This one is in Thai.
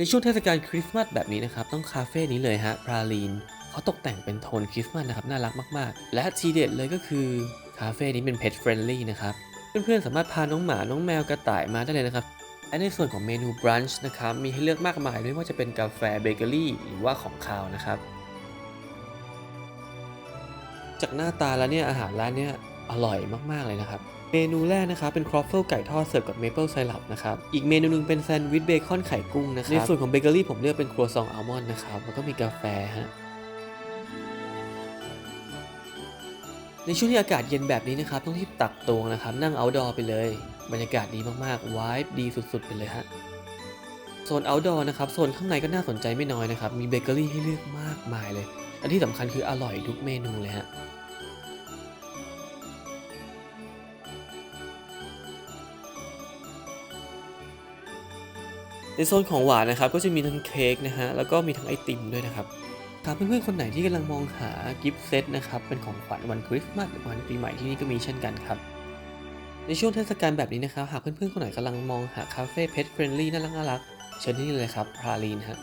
ในช่วงเทศกาลคริสต์มาสแบบนี้นะครับ ต้องคาเฟ่นี้เลยฮะพราลีนเขาตกแต่งเป็นโทนคริสต์มาสนะครับ น่ารักมากๆ และทีเด็ดเลยก็คือ คาเฟ่นี้เป็น pet friendly นะครับ เพื่อนๆ สามารถพาน้องหมา น้องแมวกระต่ายมาได้เลยนะครับและในส่วนของเมนูบรันช์นะครับ มีให้เลือกมากมายไม่ว่าจะเป็นกาแฟเบเกอรี่หรือว่าของคาวนะครับ จากหน้าตาแล้วเนี่ยอาหารร้านเนี่ยอร่อยมากๆเลยนะครับ เมนูแรกนะครับเป็นครอฟเฟิลไก่ทอดเสิร์ฟกับเมเปิลไซรัปนะครับ อีกเมนูหนึงเป็นแซนด์วิชเบคอนไข่กุ้งนะครับ ในส่วนของเบเกอรี่ผมเลือกเป็นครัวซองอัลมอนด์นะครับ แล้วก็มีกาแฟฮะในช่วงที่อากาศเย็นแบบนี้นะครับต้องที่ตักตวงนะครับ นั่งเอาดอร์ไปเลย บรรยากาศดีมากๆวายดีสุดๆ ไปเลยฮะโซน outdoor นะครับโซนข้างในก็น่าสนใจไม่น้อยนะครับ มีเบเกอรี่ให้เลือกมากมายเลยและที่สำคัญคืออร่อยทุกเมนูเลยฮะ ในโซนของหวานนะครับก็จะมีทั้งเค้กนะฮะแล้วก็มีทั้งไอติมด้วยนะครับครับเพื่อนๆคนไหนที่กำลังมองหากิฟต์เซตนะครับเป็นของขวัญวันคริสต์มาสหรือวันปีใหม่ที่นี่ก็มีเช่นกันครับในช่วงเทศกาลแบบนี้นะครับหากเพื่อนๆคนไหนกำลังมองหาคาเฟ่เพจเฟรนลี่น่ารักน่ารักๆเชิญที่นี่เลยครับพาลีนฮะ